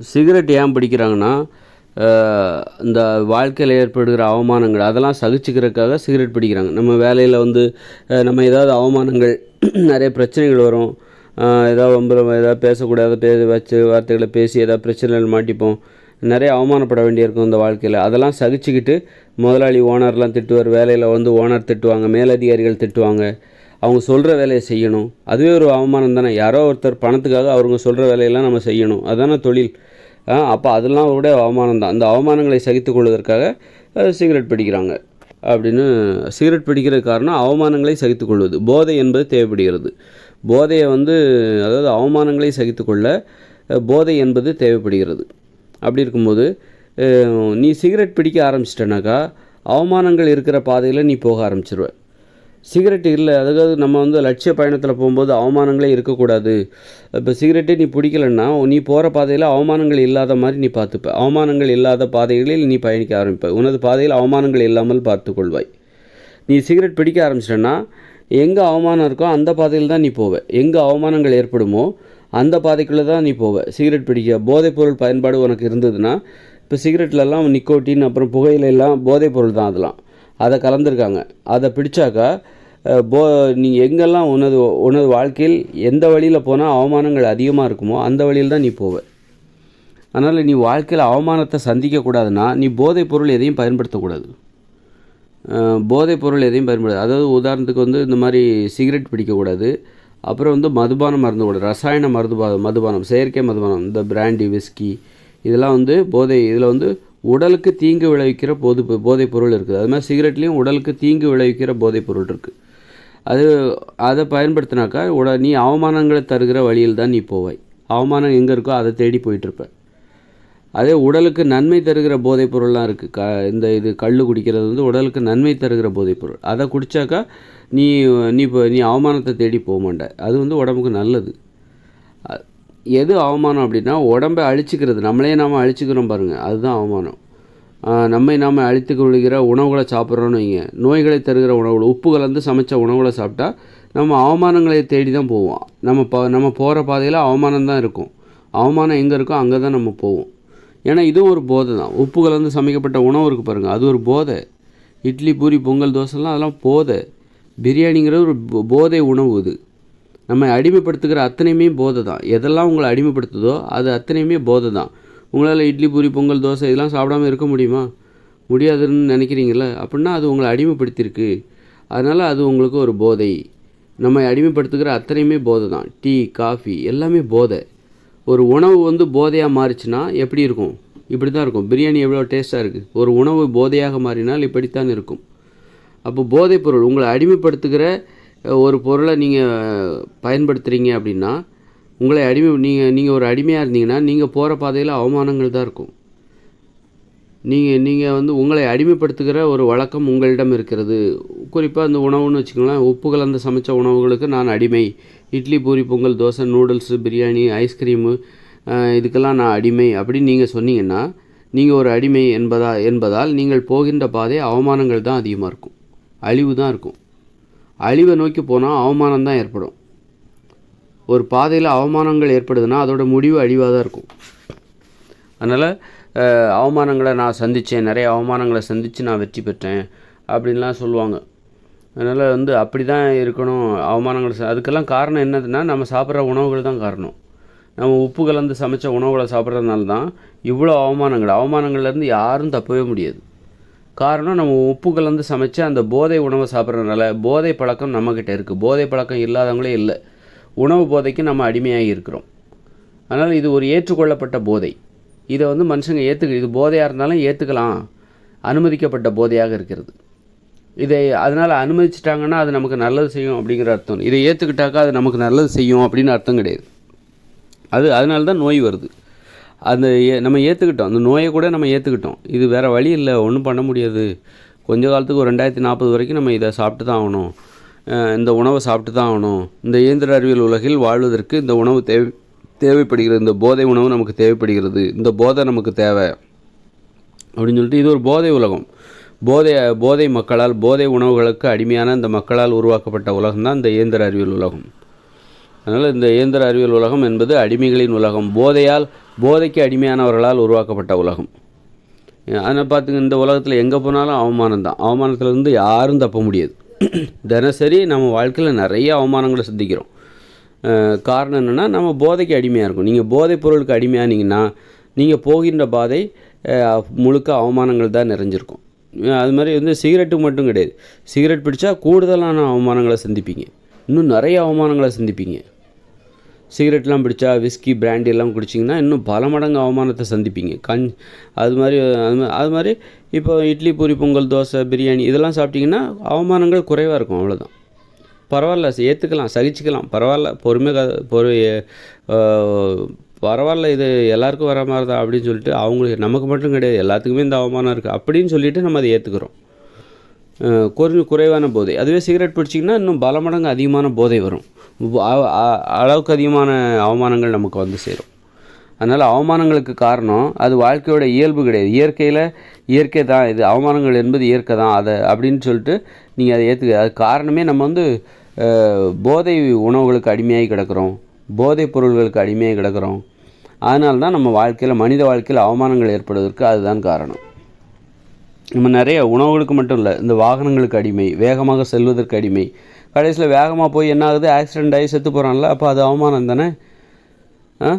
Cigarette ஏன் பிடிக்கிறாங்கன்னா இந்த வாழ்க்கையில் ஏற்படுகிற அவமானங்கள் அதெல்லாம் சகிச்சுக்கிறதுக்காக சிகரெட் பிடிக்கிறாங்க. நம்ம வேலையில் வந்து நம்ம ஏதாவது அவமானங்கள் நிறைய பிரச்சனைகள் வரும். ஏதாவது வம்பு ஏதாவது பேசக்கூடாத பே வச்சு வார்த்தைகளை பேசி ஏதாவது பிரச்சனைகள் மாட்டிப்போம். நிறைய அவமானப்பட வேண்டியிருக்கும் இந்த வாழ்க்கையில். அதெல்லாம் சகிச்சுக்கிட்டு முதலாளி ஓனர்லாம் திட்டுவார் வேலையில் வந்து ஓனர் திட்டுவாங்க மேலதிகாரிகள் திட்டுவாங்க. அவங்க சொல்கிற வேலையை செய்யணும். அதுவே ஒரு அவமானம் தானே. யாரோ ஒருத்தர் பணத்துக்காக அவங்க சொல்கிற வேலையெல்லாம் நம்ம செய்யணும். அதுதானே தொழில். அப்போ அதெல்லாம் கூட அவமானம் தான். அந்த அவமானங்களை சகித்து கொள்வதற்காக சிகரெட் பிடிக்கிறாங்க. அப்படின்னு சிகரெட் பிடிக்கிற காரணம் அவமானங்களை சகித்து கொள்வது. போதை என்பது தேவைப்படுகிறது. போதையை வந்து அதாவது அவமானங்களை சகித்துக்கொள்ள கொள்ள போதை என்பது தேவைப்படுகிறது. அப்படி இருக்கும்போது நீ சிகரெட் பிடிக்க ஆரம்பிச்சிட்டனாக்கா அவமானங்கள் இருக்கிற பாதையில் நீ போக ஆரம்பிச்சிருவேன் சிகரெட் இல்லை. அதாவது நம்ம வந்து லட்சிய பயணத்தில் போகும்போது அவமானங்களே இருக்கக்கூடாது. இப்போ சிகரெட்டே நீ பிடிக்கலன்னா நீ போகிற பாதையில் அவமானங்கள் இல்லாத மாதிரி நீ பார்த்துப்ப. அவமானங்கள் இல்லாத பாதைகளில் நீ பயணிக்க ஆரம்பிப்ப. உனது பாதையில் அவமானங்கள் இல்லாமல் பார்த்துக்கொள்வாய் நீ சிகரெட் பிடிக்க ஆரம்பிச்சிட்டன்னா எங்கே அவமானம் இருக்கோ அந்த பாதையில் தான் நீ போவ. எங்கே அவமானங்கள் ஏற்படுமோ அந்த பாதைக்குள்ளே தான் நீ போவ. சிகரெட் பிடிக்க போதைப்பொருள் பயன்பாடு உனக்கு இருந்ததுன்னா இப்போ சிகரெட்லலாம் நிக்கோட்டின் அப்புறம் புகையில எல்லாம் போதைப்பொருள் தான் அதெல்லாம். அதை கலந்துருக்காங்க. அதை பிடிச்சாக்கா போ நீ எங்கெல்லாம் உனது உனது வாழ்க்கையில் எந்த வழியில் போனால் அவமானங்கள் அதிகமாக இருக்குமோ அந்த வழியில் தான் நீ போவ. அதனால் நீ வாழ்க்கையில் அவமானத்தை சந்திக்கக்கூடாதுன்னா நீ போதைப் பொருள் எதையும் பயன்படுத்தக்கூடாது. போதைப் பொருள் எதையும் பயன்படுது அதாவது உதாரணத்துக்கு வந்து இந்த மாதிரி சிகரெட் பிடிக்கக்கூடாது. அப்புறம் வந்து மதுபானம் மருந்துக்கூடாது ரசாயன மருந்துபா மதுபானம் செயற்கை மதுபானம் இந்த பிராண்டி விஸ்கி இதெல்லாம் வந்து போதை இதில் வந்து உடலுக்கு தீங்கு விளைவிக்கிற போது போதைப் பொருள் இருக்குது. அது மாதிரி சிகரெட்லேயும் உடலுக்கு தீங்கு விளைவிக்கிற போதைப் பொருள் இருக்குது. அது அதை பயன்படுத்தினாக்கா உட நீ அவமானங்களை தருகிற வழியில் தான் நீ போவாய். அவமானம் எங்கே இருக்கோ அதை தேடி போயிட்டுருப்ப. அதே உடலுக்கு நன்மை தருகிற போதைப் பொருள்லாம் இருக்குது க இந்த இது கல் குடிக்கிறது வந்து உடலுக்கு நன்மை தருகிற போதைப் பொருள். அதை குடித்தாக்கா நீ நீ இப்போ நீ அவமானத்தை தேடி போக மாட்ட. அது வந்து உடம்புக்கு நல்லது. எது அவமானம் அப்படின்னா உடம்பை அழிச்சிக்கிறது. நம்மளே நாம் அழிச்சிக்கிறோம் பாருங்கள் அதுதான் அவமானம். நம்மை நாம் அழித்து கொள்கிற உணவுகளை சாப்பிட்றோன்னு வைங்க. நோய்களை தருகிற உணவுகள் உப்பு கலந்து சமைச்ச உணவுகளை சாப்பிட்டா நம்ம அவமானங்களை தேடி தான் போவோம். நம்ம ப நம்ம போகிற பாதையில் அவமானம் தான் இருக்கும். அவமானம் எங்கே இருக்கோ அங்கே தான் நம்ம போவோம். ஏன்னா இதுவும் ஒரு போதை தான். உப்பு கலந்து சமைக்கப்பட்ட உணவு இருக்குது பாருங்கள் அது ஒரு போதை. இட்லி பூரி பொங்கல் தோசைலாம் அதெல்லாம் போதை. பிரியாணிங்கிறது ஒரு போதை உணவு இது. நம்ம அடிமைப்படுத்துகிற அத்தனையுமே போதை தான். எதெல்லாம் உங்களை அடிமைப்படுத்துதோ அது அத்தனையுமே போதை தான். உங்களால் இட்லி பூரி பொங்கல் தோசை இதெல்லாம் சாப்பிடாம இருக்க முடியுமா? முடியாதுன்னு நினைக்கிறீங்கள அப்படின்னா அது உங்களை அடிமைப்படுத்தியிருக்கு. அதனால் அது உங்களுக்கு ஒரு போதை. நம்ம அடிமைப்படுத்துகிற அத்தனையுமே போதை தான். டீ காஃபி எல்லாமே போதை. ஒரு உணவு வந்து போதையாக மாறிச்சுன்னா எப்படி இருக்கும்? இப்படி தான் இருக்கும். பிரியாணி எவ்வளோ டேஸ்ட்டாக இருக்குது ஒரு உணவு போதையாக மாறினால் இப்படித்தான் இருக்கும். அப்போ போதைப் பொருள் உங்களை அடிமைப்படுத்துகிற ஒரு பொருளை நீங்கள் பயன்படுத்துகிறீங்க அப்படின்னா உங்களை அடிமை நீங்கள் நீங்கள் ஒரு அடிமையாக இருந்தீங்கன்னா நீங்கள் போகிற பாதையில் அவமானங்கள் தான் இருக்கும். நீங்கள் நீங்கள் வந்து உங்களை அடிமைப்படுத்துகிற ஒரு வழக்கம் உங்களிடம் இருக்கிறது. குறிப்பாக அந்த உணவுன்னு வச்சுக்கோங்களேன் உப்பு கலந்து சமைச்ச உணவுகளுக்கு நான் அடிமை. Idli puri pongal dosa noodles biryani ice cream இதுக்கெல்லாம் நான் அடிமை அப்படின்னு நீங்கள் சொன்னீங்கன்னா நீங்கள் ஒரு அடிமை என்பதா என்பதால் நீங்கள் போகின்ற பாதை அவமானங்கள் தான் அதிகமாக இருக்கும். அழிவு தான் இருக்கும். அழிவை நோக்கி போனால் அவமானம் தான் ஏற்படும். ஒரு பாதையில் அவமானங்கள் ஏற்படுதுன்னா அதோட முடிவு அழிவாக தான் இருக்கும். அதனால் அவமானங்களை நான் சந்தித்தேன் நிறைய அவமானங்களை சந்தித்து நான் வெற்றி பெற்றேன் அப்படின்லாம் சொல்லுவாங்க. அதனால் வந்து அப்படி தான் இருக்கணும் அவமானங்கள் அதுக்கெல்லாம் காரணம் என்னதுன்னா நம்ம சாப்பிட்ற உணவுகள் தான் காரணம். நம்ம உப்பு கலந்து சமைச்ச உணவுகளை சாப்பிட்றதுனால தான் இவ்வளோ அவமானங்கள். அவமானங்கள்லேருந்து யாரும் தப்பவே முடியாது. காரணம் நம்ம உப்பு கலந்து சமைச்ச அந்த போதை உணவை சாப்பிட்றதுனால போதை பழக்கம் நம்மக்கிட்ட இருக்குது போதை பழக்கம் இல்லாதவங்களே இல்லை. உணவு போதைக்கு நம்ம அடிமையாகி இருக்கிறோம். அதனால் இது ஒரு ஏற்றுக்கொள்ளப்பட்ட போதை. இதை வந்து மனுஷங்க ஏற்றுக்க இது போதையாக இருந்தாலும் ஏற்றுக்கலாம் அனுமதிக்கப்பட்ட போதையாக இருக்கிறது. இதை அதனால் அனுமதிச்சிட்டாங்கன்னா அது நமக்கு நல்லது செய்யும் அப்படிங்கிற அர்த்தம். இதை ஏற்றுக்கிட்டாக்கா அது நமக்கு நல்லது செய்யும் அப்படின்னு அர்த்தம் கிடையாது. அது அதனால தான் நோய் வருது. அந்த ஏ- நம்ம ஏற்றுக்கிட்டோம் அந்த நோயை கூட நம்ம ஏற்றுக்கிட்டோம் இது வேறு வழி இல்லை. ஒன்றும் பண்ண முடியாது. கொஞ்ச காலத்துக்கு ஒரு ரெண்டாயிரத்தி நாற்பது வரைக்கும் நம்ம இதை சாப்பிட்டு தான் ஆகணும். இந்த உணவை சாப்பிட்டு தான் ஆகணும். இந்த இயந்திர அறிவியல் உலகில் வாழ்வதற்கு இந்த உணவு தேவை தேவைப்படுகிறது. இந்த போதை உணவு நமக்கு தேவைப்படுகிறது. இந்த போதை நமக்கு தேவை. அப்படின்னு சொல்லிட்டு இது ஒரு போதை உலகம். போதை போதை மக்களால் போதை உணவுகளுக்கு அடிமையான இந்த மக்களால் உருவாக்கப்பட்ட உலகம் தான் இந்த இயந்திர அறிவியல் உலகம். அதனால் இந்த இயந்திர அறிவியல் உலகம் என்பது அடிமைகளின் உலகம். போதையால் போதைக்கு அடிமையானவர்களால் உருவாக்கப்பட்ட உலகம். அதனால் பார்த்துங்க இந்த உலகத்தில் எங்கே போனாலும் அவமானம் தான் அவமானத்துலேருந்து யாரும் தப்ப முடியாது. தினசரி நம்ம வாழ்க்கையில் நிறைய அவமானங்களை சந்திக்கிறோம். காரணம் என்னென்னா நம்ம போதைக்கு அடிமையாக இருக்கும். நீங்கள் போதைப் பொருளுக்கு அடிமையானீங்கன்னா நீங்கள் போகின்ற பாதை முழுக்க அவமானங்கள் தான் நிறைஞ்சிருக்கும். அது மாதிரி வந்து சிகரெட்டுக்கு மட்டும் கிடையாது. சிகரெட் பிடிச்சா கூடுதலான அவமானங்களை சந்திப்பீங்க. இன்னும் நிறைய அவமானங்களை சந்திப்பீங்க. சிகரெட்லாம் பிடிச்சா விஸ்கி பிராண்டி எல்லாம் குடிச்சிங்கன்னா இன்னும் பல மடங்கு அவமானத்தை சந்திப்பீங்க. கண் அது மாதிரி அது அது மாதிரி இப்போ இட்லி பூரி பொங்கல் தோசை பிரியாணி இதெல்லாம் சாப்பிட்டிங்கன்னா அவமானங்கள் குறைவாக இருக்கும் அவ்வளோதான் பரவாயில்ல ஏற்றுக்கலாம் சகிச்சுக்கலாம். பரவாயில்ல பொறுமை பொறு பரவாயில்ல இது எல்லாருக்கும் வர மாதிரி தான் அப்படின்னு சொல்லிட்டு அவங்களுக்கு நமக்கு மட்டும் கிடையாது எல்லாத்துக்குமே இந்த அவமானம் இருக்குது அப்படின்னு சொல்லிவிட்டு நம்ம அதை ஏற்றுக்கிறோம் கொஞ்சம் குறைவான போதை. அதுவே சிகரெட் பிடிச்சிங்கன்னா இன்னும் பல மடங்கு அதிகமான போதை வரும். அளவுக்கு அதிகமான அவமானங்கள் நமக்கு வந்து சேரும். அதனால் அவமானங்களுக்கு காரணம் அது வாழ்க்கையோட இயல்பு கிடையாது. இயற்கையில் இயற்கை தான் இது. அவமானங்கள் என்பது இயற்கை தான். அதை அப்படின்னு சொல்லிட்டு நீங்கள் அதை ஏற்றுக்க அது காரணமே நம்ம வந்து போதை உணவுகளுக்கு அடிமையாகி கிடக்கிறோம். போதைப் பொருள்களுக்கு அடிமையாகி கிடக்கிறோம். அதனால தான் நம்ம வாழ்க்கையில் மனித வாழ்க்கையில் அவமானங்கள் ஏற்படுவதற்கு அதுதான் காரணம். நம்ம நிறைய உணவுகளுக்கு மட்டும் இல்லை இந்த வாகனங்களுக்கு அடிமை வேகமாக செல்வதற்கு அடிமை கடைசியில் வேகமாக போய் என்ன ஆகுது? ஆக்சிடென்ட் ஆகி செத்து போகிறான்ல அப்போ அது அவமானம் தானே? ஆ?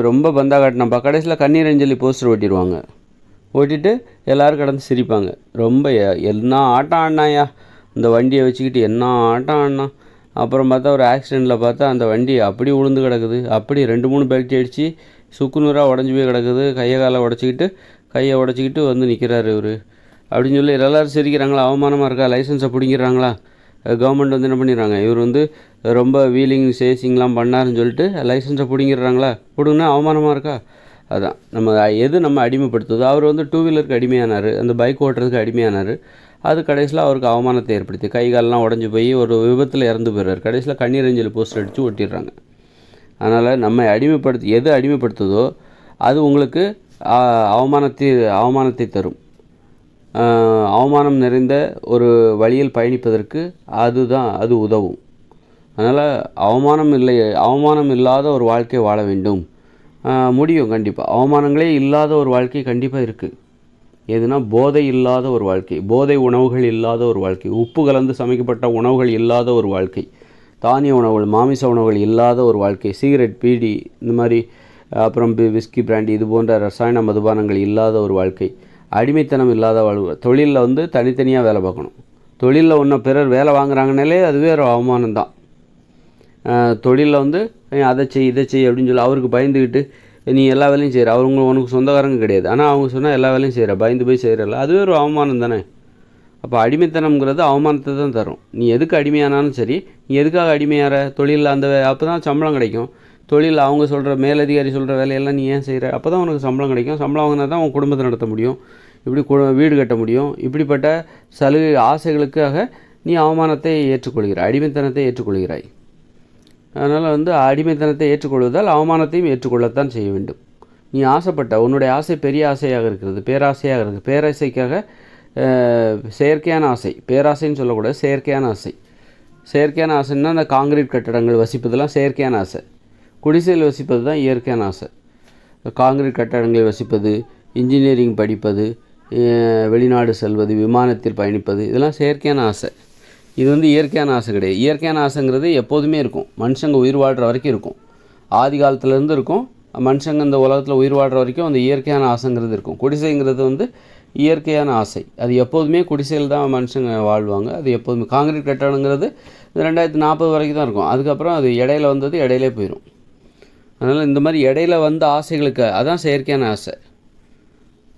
ரொம்ப பந்தா காட்டினப்பா. கடைசியில் கண்ணீர் அஞ்சலி போஸ்டர் ஓட்டிடுவாங்க ஓட்டிட்டு எல்லாரும் கடந்து சிரிப்பாங்க. ரொம்ப என்ன ஆட்டம் ஆடினாயா? இந்த வண்டியை வச்சுக்கிட்டு என்ன ஆட்டம் ஆடினா? அப்புறம் பார்த்தா ஒரு ஆக்சிடெண்ட்டில் பார்த்தா அந்த வண்டி அப்படி உளுந்து கிடக்குது. அப்படி ரெண்டு மூணு பெல்ட் அடித்து சுக்குநூறாக உடஞ்சி போய் கிடக்குது. கையை காலை உடச்சிக்கிட்டு கையை உடச்சிக்கிட்டு வந்து நிற்கிறாரு இவர். அப்படின்னு சொல்லி எல்லோரும் சிரிக்கிறாங்களா? அவமானமாக இருக்கா? லைசன்ஸை பிடிங்கிறாங்களா கவர்மெண்ட் வந்து என்ன பண்ணிடுறாங்க? இவர் வந்து ரொம்ப வீலிங் சேசிங்லாம் பண்ணாருன்னு சொல்லிட்டு லைசன்ஸை பிடிங்கிடுறாங்களா? பிடுங்கன்னா அவமானமாக இருக்கா? அதான். நம்ம எது நம்ம அடிமைப்படுத்துதோ அவர் வந்து டூ வீலருக்கு அடிமையானார் அந்த பைக் ஓட்டுறதுக்கு அடிமையானார். அது கடைசியில் அவருக்கு அவமானத்தை ஏற்படுத்தி கை காலெல்லாம் உடஞ்சி போய் ஒரு விபத்தில் இறந்து போயிடுறாரு. கடைசியில் கண்ணீர் அஞ்சலி போஸ்டர் அடித்து ஒட்டிடுறாங்க. அதனால் நம்ம அடிமைப்படுத்தி எது அடிமைப்படுத்துதோ அது உங்களுக்கு அவமானத்தை அவமானத்தை தரும். அவமானம் நிறைந்த ஒரு வழியில் பயணிப்பதற்கு அதுதான் அது உதவும். அதனால் அவமானம் இல்லை அவமானம் இல்லாத ஒரு வாழ்க்கை வாழ வேண்டும். முடியும் கண்டிப்பாக அவமானங்களே இல்லாத ஒரு வாழ்க்கை கண்டிப்பாக இருக்குது எதுனா போதை இல்லாத ஒரு வாழ்க்கை போதை உணவுகள் இல்லாத ஒரு வாழ்க்கை உப்பு கலந்து சமைக்கப்பட்ட உணவுகள் இல்லாத ஒரு வாழ்க்கை தானிய உணவுகள் மாமிச உணவுகள் இல்லாத ஒரு வாழ்க்கை சிகரெட் பீடி இந்த மாதிரி அப்புறம் பி- விஸ்கி பிராண்டி இது போன்ற ரசாயன மதுபானங்கள் இல்லாத ஒரு வாழ்க்கை அடிமைத்தனம் இல்லாத வாழ்வு. தொழிலில் வந்து தனித்தனியாக வேலை பார்க்கணும். தொழிலில் ஒன்று பிறர் வேலை வாங்குறாங்கனாலே அதுவே ஒரு அவமானம் தான். தொழிலில் வந்து அதை செய் இதை செய் அப்படின்னு சொல்லி அவருக்கு பயந்துக்கிட்டு நீ எல்லா வேலையும் செய்கிற அவங்க உனக்கு சொந்தக்காரங்க கிடையாது. ஆனால் அவங்க சொன்னால் எல்லா வேலையும் செய்கிற பயந்து போய் செய்கிறல்ல அதுவே ஒரு அவமானம் தானே. அப்போ அடிமைத்தனம்ங்கிறது அவமானத்தை தான் தரும். நீ எதுக்கு அடிமையானாலும் சரி நீ எதுக்காக அடிமையாற? தொழிலில் அந்த அப்போ தான் சம்பளம் கிடைக்கும். தொழில் அவங்க சொல்கிற மேலதிகாரி சொல்கிற வேலையெல்லாம் நீ ஏன் செய்கிற அப்போ தான் உனக்கு சம்பளம் கிடைக்கும். சம்பளம் வாங்கினா தான் உன் குடும்பத்தை நடத்த முடியும். இப்படி கு- வீடு கட்ட முடியும். இப்படிப்பட்ட சலுகை ஆசைகளுக்காக நீ அவமானத்தை ஏற்றுக்கொள்கிறாய். அடிமைத்தனத்தை ஏற்றுக்கொள்கிறாய். அதனால் வந்து அடிமைத்தனத்தை ஏற்றுக்கொள்வதால் அவமானத்தையும் ஏற்றுக்கொள்ளத்தான் செய்ய வேண்டும். நீ ஆசைப்பட்ட உன்னுடைய ஆசை பெரிய ஆசையாக இருக்கிறது. பேராசையாக இருக்குது பேராசைக்காக செயற்கையான ஆசை. பேராசைன்னு சொல்லக்கூடாது செயற்கையான ஆசை. செயற்கையான ஆசைன்னா அந்த காங்கிரீட் கட்டடங்கள் வசிப்பதெல்லாம் செயற்கையான ஆசை. குடிசையில் வசிப்பது தான் இயற்கையான ஆசை. காங்கிரீட் கட்டடங்களில் வசிப்பது இன்ஜினியரிங் படிப்பது வெளிநாடு செல்வது விமானத்தில் பயணிப்பது இதெல்லாம் செயற்கையான ஆசை. இது வந்து இயற்கையான ஆசை கிடையாது. இயற்கையான ஆசைங்கிறது எப்போதுமே இருக்கும். மனுஷங்க உயிர் வாழ்கிற வரைக்கும் இருக்கும். ஆதி காலத்துலேருந்து இருக்கும். மனுஷங்க இந்த உலகத்தில் உயிர் வாழ்கிற வரைக்கும் அந்த இயற்கையான ஆசைங்கிறது இருக்கும். குடிசைங்கிறது வந்து இயற்கையான ஆசை. அது எப்போதுமே குடிசையில் தான் மனுஷங்க வாழ்வாங்க. அது எப்போதுமே காங்கிரீட் கட்டடங்கிறது இந்த ரெண்டாயிரத்தி நாற்பது வரைக்கும் தான் இருக்கும். அதுக்கப்புறம் அது இடையில வந்தது இடையிலே போயிடும் அதனால் இந்த மாதிரி இடையில வந்த ஆசைகளுக்கு அதான் செயற்கையான ஆசை.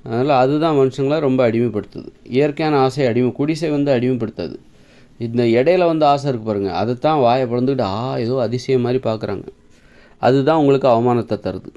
அதனால் அதுதான் மனுஷங்களை ரொம்ப அடிமைப்படுத்துது. இயற்கையான ஆசை அடிமை குடிசை வந்து அடிமைப்படுத்தாது. இந்த இடையில வந்து ஆசை இருக்கு பாருங்கள் அதை தான் வாயை பிறந்துக்கிட்டு ஆ ஏதோ அதிசயம் மாதிரி பார்க்குறாங்க. அதுதான் உங்களுக்கு அவமானத்தை தருது.